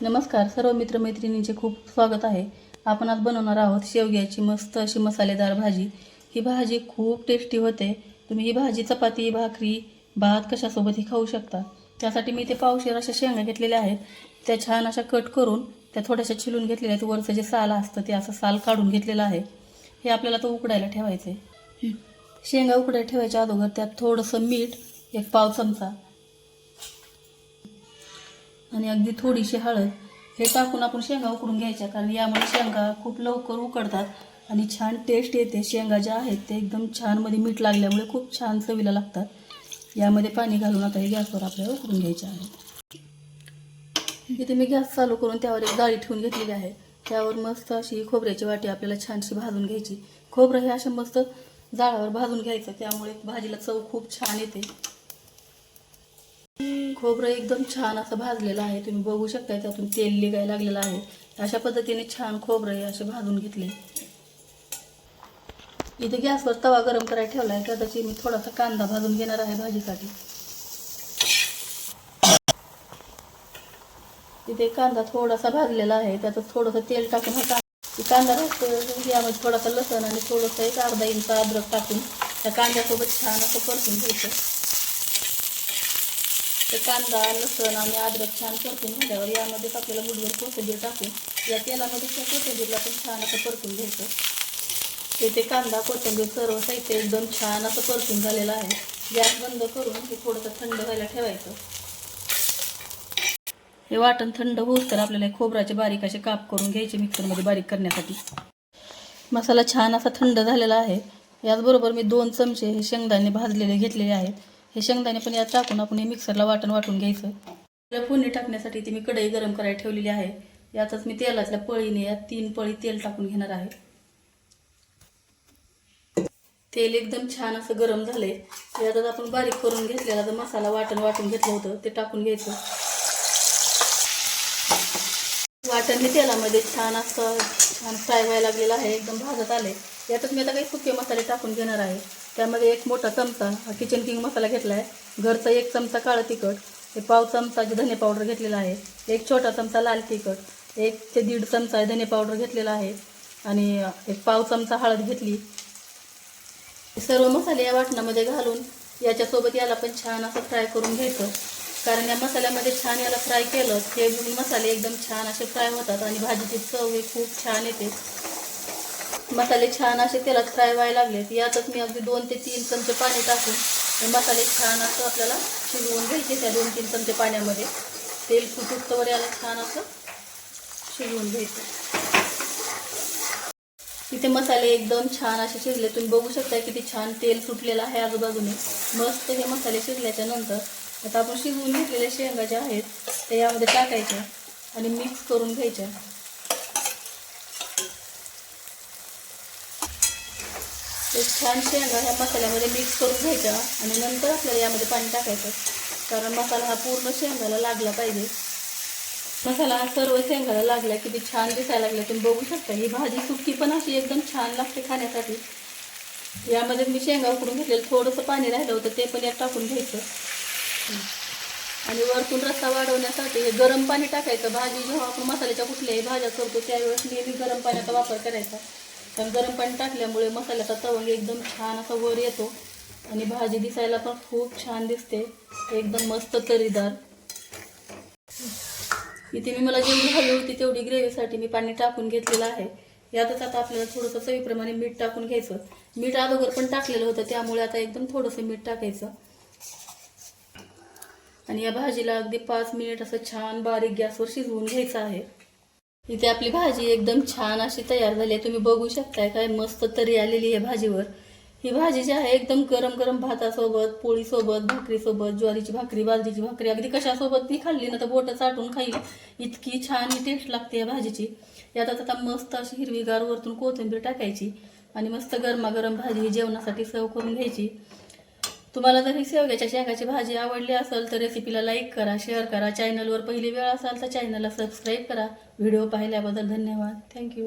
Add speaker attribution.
Speaker 1: नमस्कार सर्व मित्रमैत्रिणींचे खूप स्वागत आहे. आपण आज बनवणार आहोत शेवग्याची मस्त अशी मसालेदार भाजी. ही भाजी खूप टेस्टी होते. तुम्ही ही भाजी चपाती भाकरी भात कशासोबतही खाऊ शकता. त्यासाठी मी ते पावशेर अशा शेंगा घेतलेल्या आहेत. त्या छान अशा कट करून त्या थोड्याशा छिलून घेतलेल्या आहेत. वरचं जे साल असतं ते असं साल काढून घेतलेलं आहे. हे आपल्याला तो उकडायला ठेवायचं आहे शेंगा उकडायला ठेवायच्या अगोदर त्यात थोडंसं मीठ एक पाव चमचा आणि अगदी थोडीशी हळद हे टाकून आपण शेंगा उकडून घ्यायच्या कारण यामुळे शेंगा खूप लवकर उकडतात आणि छान टेस्ट येते. शेंगा ज्या आहेत ते एकदम छानमध्ये मीठ लागल्यामुळे खूप छान चवीला लागतात. यामध्ये पाणी घालून आता हे गॅसवर आपल्याला उकडून घ्यायचे आहे. इथे मी गॅस चालू करून त्यावर एक जाळी ठेवून घेतलेली आहे. त्यावर मस्त अशी खोबऱ्याची वाटी आपल्याला छानशी भाजून घ्यायची. खोबरं हे असं मस्त जाळावर भाजून घ्यायचं त्यामुळे भाजीला चव खूप छान येते. खोबरं एकदम छान असं भाजलेलं आहे. तुम्ही बघू शकता त्यातून तेल निघायला लागलेलं आहे. अशा पद्धतीने छान खोबरं हे असे भाजून घेतले. इथे गॅसवर तवा गरम करायला ठेवला आहे त्याची मी थोडासा कांदा भाजून घेणार आहे भाजीसाठी. इथे कांदा थोडासा भाजलेला आहे. त्याचं थोडंसं तेल टाकून हा कांदा कांदा भाजतो यामध्ये थोडासा लसण आणि थोडंसं एक अर्धा इंच अद्रक टाकून त्या कांद्यासोबत छान असं परतून घ्यायचं. ते कांदा लसण आणि अद्रक छान परतून झाल्यावर यामध्येच आपल्याला मुठभर कोथिंबीर टाकून या तेलामध्ये त्या कोथिंबीरला पण छान असं परतून घ्यायचं. ते कांदा कोथिंबीर सर्व साहित्य एकदम छान असं परतून झालेलं आहे. गॅस बंद करून हे थोडंसं थंड व्हायला ठेवायचं. हे वाटण थंड होऊस तर आपल्याला खोबराचे बारीक असे काप करून घ्यायचे मिक्सरमध्ये बारीक करण्यासाठी. मसाला छान असा थंड झालेला आहे. याचबरोबर मी दोन चमचे हे शेंगदाणे भाजलेले घेतलेले आहेत. हे शेंगदाणे पण यात टाकून आपण हे मिक्सरला वाटण वाटून घ्यायचं. आपल्याला फोडणी टाकण्यासाठी ती मी कढई गरम करायला ठेवलेली आहे. यातच मी तेलातल्या पळीने यात तीन पळी तेल टाकून घेणार आहे. तेल एकदम छान असं गरम झालंय. यातच आपण बारीक करून घेतलेला जो मसाला वाटण वाटून घेतलं होतं ते टाकून घ्यायचं. वाटण हे तेलामध्ये छान असं छान फ्राय व्हायला लागलेलं आहे एकदम भाजत आले यातच मी आता काही सुके मसाले टाकून घेणार आहे. त्यामध्ये एक मोठा चमचा हा किचन किंग मसाला घेतला आहे घरचा एक चमचा काळं तिखट एक पाव चमचा जे धने पावडर घेतलेला आहे. एक छोटा चमचा लाल तिखट एक ते दीड चमचा धने पावडर घेतलेला आहे. आणि एक पाव चमचा हळद घेतली. सर्व मसाले या वाटणामध्ये घालून याच्यासोबत याला पण छान असं फ्राय करून घ्यायचं. कारण या मसाल्यामध्ये छान याला फ्राय केलं हे मसाले एकदम छान असे फ्राय होतात आणि भाजीची चव ही खूप छान येते. मसाले छान असे तेलात फ्राय व्हायला लागलेत. यातच मी अगदी दोन ते तीन चमचे पाणी टाकून मसाले छान असं आपल्याला शिजवून घ्यायचे त्या दोन तीन चमचे पाण्यामध्ये. तेल फुटुस्तवर याला छान असं शिजवून घ्यायचं. इथे मसाले एकदम छान असे शिजले. तुम्ही बघू शकता किती छान तेल सुटलेलं आहे आजूबाजूने. मस्त हे मसाले शिजल्याच्या नंतर आता आपण शिजवून घेतलेल्या शेंगा ज्या आहेत त्या यामध्ये टाकायच्या आणि मिक्स करून घ्यायच्या. ते छान शेंगा ह्या मसाल्यामध्ये मिक्स करून घ्यायच्या आणि नंतर आपल्याला यामध्ये पाणी टाकायचं. कारण मसाला हा पूर्ण शेंगाला लागला पाहिजे. मसाला हा सर्व शेंगाला लागला किती छान दिसायला लागला. तुम्ही बघू शकता ही भाजी सुकी पण अशी एकदम छान लागते खाण्यासाठी. यामध्ये मी शेंगा उकडून घेतलेलं थोडंसं पाणी राहिलं होतं ते पण यात टाकून घ्यायचं. आणि वरतून रस्सा वाढवण्यासाठी हे गरम पाणी टाकायचं. भाजी जेव्हा आपण मसाल्याच्या कुठल्याही भाज्या करतो त्यावेळेस नेहमी गरम पाण्याचा वापर करायचा. कारण गरम पाणी टाकल्यामुळे मसाल्याचा तवंग एकदम छान असा वर येतो. आणि भाजी दिसायला पण खूप छान दिसते. एकदम मस्त तरीदार. इथे मी मला जेवढी हवी होती तेवढी ग्रेव्हीसाठी मी पाणी टाकून घेतलेलं आहे. यातच आता आपल्याला थोडंसं चवीप्रमाणे मीठ टाकून घ्यायचं. मीठ अगोदर पण टाकलेलं होतं त्यामुळे आता एकदम थोडंसं मीठ टाकायचं. आणि या भाजीला अगदी पाच मिनिट असं छान बारीक गॅसवर शिजवून घ्यायचं आहे. इथे आपली भाजी एकदम छान अशी तयार झाली आहे. तुम्ही बघू शकताय काय मस्त तरी आलेली आहे भाजीवर. ही भाजी जी आहे एकदम गरम गरम भातासोबत पोळीसोबत भाकरीसोबत ज्वारीची भाकरी बाजरीची भाकरी अगदी कशासोबत ती खाल्ली ना तर बोटं चाटून खाईल. इतकी छान ही टेस्ट लागते या भाजीची. यात आता मस्त अशी हिरवीगार वरतून कोथिंबीर टाकायची आणि मस्त गरमागरम भाजी ही जेवणासाठी सर्व करून घ्यायची. तुम्हाला जर ही शेवग्याच्या शेंगाची भाजी आवडली असेल तर रेसिपीला लाईक करा शेअर करा. चॅनलवर पहिली वेळ असाल तर चॅनलला सबस्क्राईब करा. व्हिडिओ पाहिल्याबद्दल धन्यवाद. थँक्यू